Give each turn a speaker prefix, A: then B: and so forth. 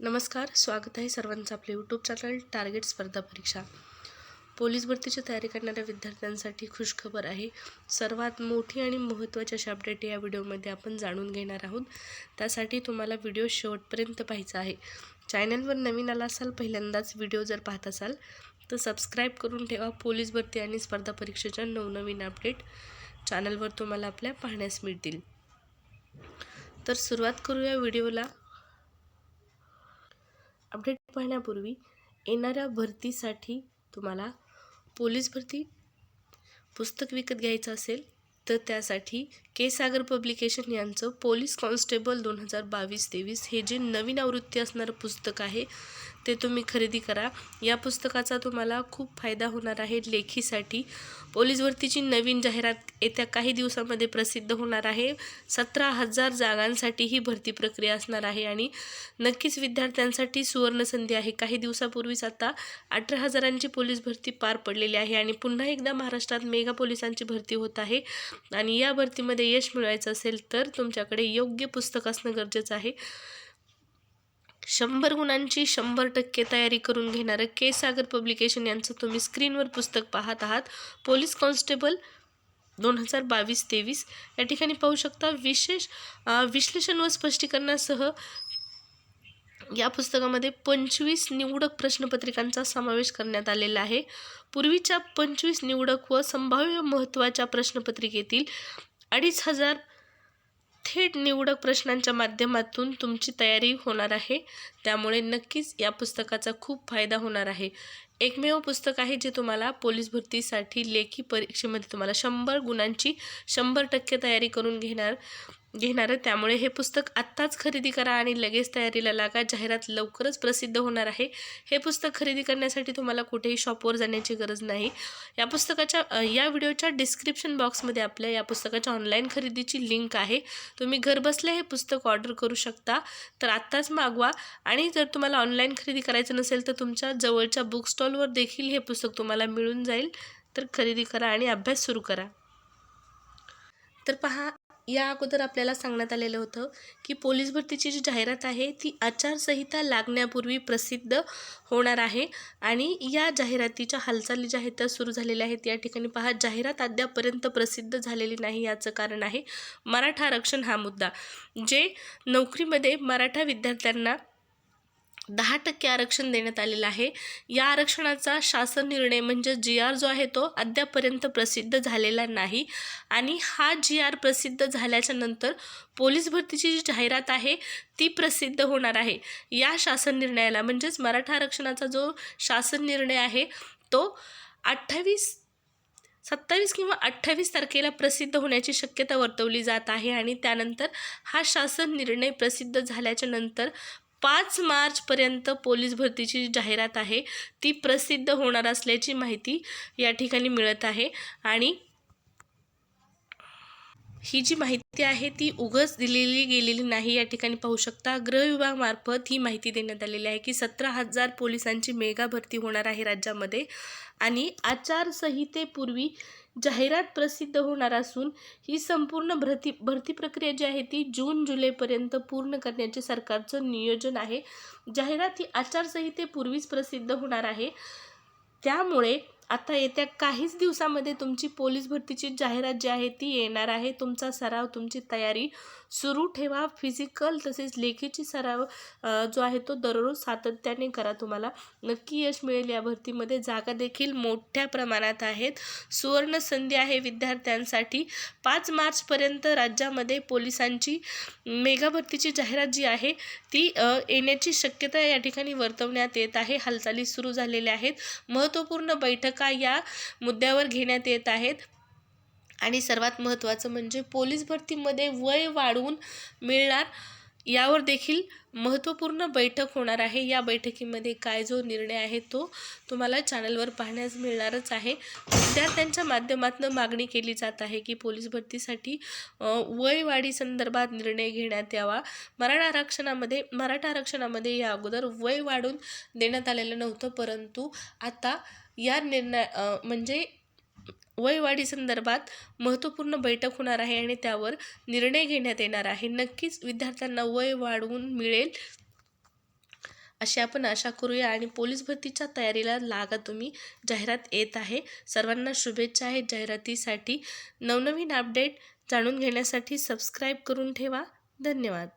A: नमस्कार स्वागत आहे सर्वांचं आपले यूट्यूब चॅनल टार्गेट स्पर्धा परीक्षा. पोलीस भरतीची तयारी करणाऱ्या विद्यार्थ्यांसाठी खुशखबर आहे. सर्वात मोठी आणि महत्त्वाची अशी अपडेट या व्हिडिओमध्ये आपण जाणून घेणार आहोत. त्यासाठी तुम्हाला व्हिडिओ शेवटपर्यंत पाहायचा आहे. चॅनलवर नवीन आला असाल पहिल्यांदाच व्हिडिओ जर पाहत असाल तर सबस्क्राईब करून ठेवा. पोलीस भरती आणि स्पर्धा परीक्षेच्या नवनवीन अपडेट चॅनलवर तुम्हाला आपल्या पाहण्यास मिळतील. तर सुरुवात करूया व्हिडिओला पाहण्यापूर्वी येणाऱ्या भरतीसाठी तुम्हाला पोलीस भरती पुस्तक विकत घ्यायचं असेल तर त्यासाठी के सागर पब्लिकेशन यांचं पोलीस कॉन्स्टेबल दोन हजार बावीस तेवीस हे जे नवीन आवृत्ती असणारं पुस्तक आहे ते तुम्ही खरेदी करा. या पुस्तकाचा तुम्हाला खूप फायदा होणार आहे लेखीसाठी. पोलीस भरतीची नवीन जाहिरात येत्या काही दिवसामध्ये प्रसिद्ध होणार आहे. सतरा हजार जागांसाठी ही भरती प्रक्रिया असणार आहे आणि नक्कीच विद्यार्थ्यांसाठी सुवर्णसंधी आहे. काही दिवसापूर्वीच आता अठरा हजारांची पोलीस भरती पार पडलेली आहे आणि पुन्हा एकदा महाराष्ट्रात मेगा पोलिसांची भरती होत आहे. आणि या भरतीमध्ये यश मिळवायचं असेल तर तुमच्याकडे योग्य पुस्तक असणं गरजेचं आहे. शंभर गुणांची शंभर टक्के तयारी करून घेणारं के सागर पब्लिकेशन यांचं तुम्ही स्क्रीनवर पुस्तक पाहत आहात. पोलीस कॉन्स्टेबल दोन हजार बावीस तेवीस. या ठिकाणी पाहू शकता विशेष विश्लेषण व स्पष्टीकरणासह या पुस्तकामध्ये पंचवीस निवडक प्रश्नपत्रिकांचा समावेश करण्यात आलेला आहे. पूर्वीच्या पंचवीस निवडक व संभाव्य महत्त्वाच्या प्रश्नपत्रिकेतील अडीच हजार थेट निवडक प्रश्नांच्या माध्यमातून तुमची तयारी होणार आहे. त्यामुळे नक्कीच या पुस्तकाचा खूप फायदा होणार आहे. एकमेव पुस्तक आहे जे तुम्हाला पोलीस भरतीसाठी लेखी परीक्षेमध्ये तुम्हाला शंभर गुणांची शंभर टक्के तयारी करून घेणार घेणार त्यामुळे हे पुस्तक आत्ताच खरेदी करा आणि लगेच तयारीला लागा. जाहिरात लवकरच प्रसिद्ध होणार आहे. हे पुस्तक खरेदी करण्यासाठी तुम्हाला कुठेही शॉपवर जाण्याची गरज नाही. या पुस्तकाच्या या व्हिडिओच्या डिस्क्रिप्शन बॉक्समध्ये आपल्या या पुस्तकाच्या ऑनलाईन खरेदीची लिंक आहे. तुम्ही घरबसल्या हे पुस्तक ऑर्डर करू शकता. तर आत्ताच मागवा. आणि जर तुम्हाला ऑनलाईन खरेदी करायचं नसेल तर तुमच्या जवळच्या बुक स्टॉल स्टॉलवर देखील हे पुस्तक तुम्हाला मिळून जाईल. तर खरेदी करा आणि अभ्यास सुरू करा. तर पहा या अगोदर आपल्याला सांगण्यात आलेलं होतं की पोलीस भरतीची जी जाहिरात आहे ती आचारसंहिता लागण्यापूर्वी प्रसिद्ध होणार आहे. आणि या जाहिरातीच्या हालचाली ज्या आहेत त्या सुरू झालेल्या आहेत. या ठिकाणी पहा जाहिरात अद्यापर्यंत प्रसिद्ध झालेली नाही याचं कारण आहे मराठा आरक्षण हा मुद्दा. जे नोकरीमध्ये मराठा विद्यार्थ्यांना दहा टक्के आरक्षण देण्यात आलेलं आहे. या आरक्षणाचा शासन निर्णय म्हणजे जी आर जो आहे तो अद्यापर्यंत प्रसिद्ध झालेला नाही. आणि हा जी आर प्रसिद्ध झाल्याच्यानंतर पोलीस भरतीची जी जाहिरात आहे ती प्रसिद्ध होणार आहे. या शासन निर्णयाला म्हणजेच मराठा आरक्षणाचा जो शासन निर्णय आहे तो अठ्ठावीस सत्तावीस किंवा अठ्ठावीस तारखेला प्रसिद्ध होण्याची शक्यता वर्तवली जात आहे. आणि त्यानंतर हा शासन निर्णय प्रसिद्ध झाल्याच्यानंतर पाच मार्चपर्यंत पोलीस भरतीची जी जाहिरात आहे. ती प्रसिद्ध होणार असल्याची माहिती या ठिकाणी मिळत आहे. आणि ही जी माहिती आहे ती उगच दिलेली गेलेली नाही या ठिकाणी पाहू शकता. गृह विभागामार्फत ही माहिती देण्यात आलेली आहे की सतरा हजार पोलिसांची मेगा भरती होणार आहे राज्यामध्ये. आणि आचारसंहितेपूर्वी जाहिरात प्रसिद्ध होणार असून ही संपूर्ण भरती भरती प्रक्रिया जी आहे ती जून जुलैपर्यंत पूर्ण करण्याचे सरकारचं नियोजन आहे. जाहिरात ही आचारसंहितेपूर्वीच प्रसिद्ध होणार आहे. त्यामुळे आता येत्या काहीच दिवसामध्ये तुमची पोलीस भरतीची जाहिरात जी आहे ती येणार आहे. तुमचा सराव तुमची तयारी सुरू ठेवा फिजिकल तसेच लेखीची सराव जो आहे तो दररोज सातत्याने करा तुम्हाला. नक्की यश मिळेल या भरतीमध्ये. जागा देखील मोठ्या प्रमाणात आहेत. सुवर्ण संधी आहे विद्यार्थ्यांसाठी. पाच मार्चपर्यंत राज्यामध्ये पोलिसांची मेगा भरतीची जाहिरात जी आहे ती येण्याची शक्यता या ठिकाणी वर्तवण्यात येत आहे. हालचाली सुरू झालेल्या आहेत. महत्त्वपूर्ण बैठका या मुद्द्यावर घेण्यात येत आहेत. आणि सर्वात महत्त्वाचं म्हणजे पोलीस भरतीमध्ये वय वाढवून मिळणार यावर देखील महत्त्वपूर्ण बैठक होणार आहे. या बैठकीमध्ये काय जो निर्णय आहे तो तुम्हाला चॅनलवर पाहण्यास मिळणारच आहे. विद्यार्थ्यांच्या माध्यमातून मागणी केली जात आहे की पोलीस भरतीसाठी अ, वयवाढी संदर्भात निर्णय घेण्यात यावा. मराठा आरक्षणामध्ये मराठा आरक्षणामध्ये या अगोदर वय वाढून देण्यात आलेलं नव्हतं परंतु आता या निर्णय म्हणजे वयवाढीसंदर्भात महत्त्वपूर्ण बैठक होणार आहे आणि त्यावर निर्णय घेण्यात येणार आहे. नक्कीच विद्यार्थ्यांना वय वाढवून मिळेल अशी आपण आशा करूया. आणि पोलीस भरतीच्या तयारीला लागा तुम्ही. जाहिरात येत आहे. सर्वांना शुभेच्छा आहेत. जाहिरातीसाठी नवनवीन अपडेट जाणून घेण्यासाठी सबस्क्राईब करून ठेवा. धन्यवाद.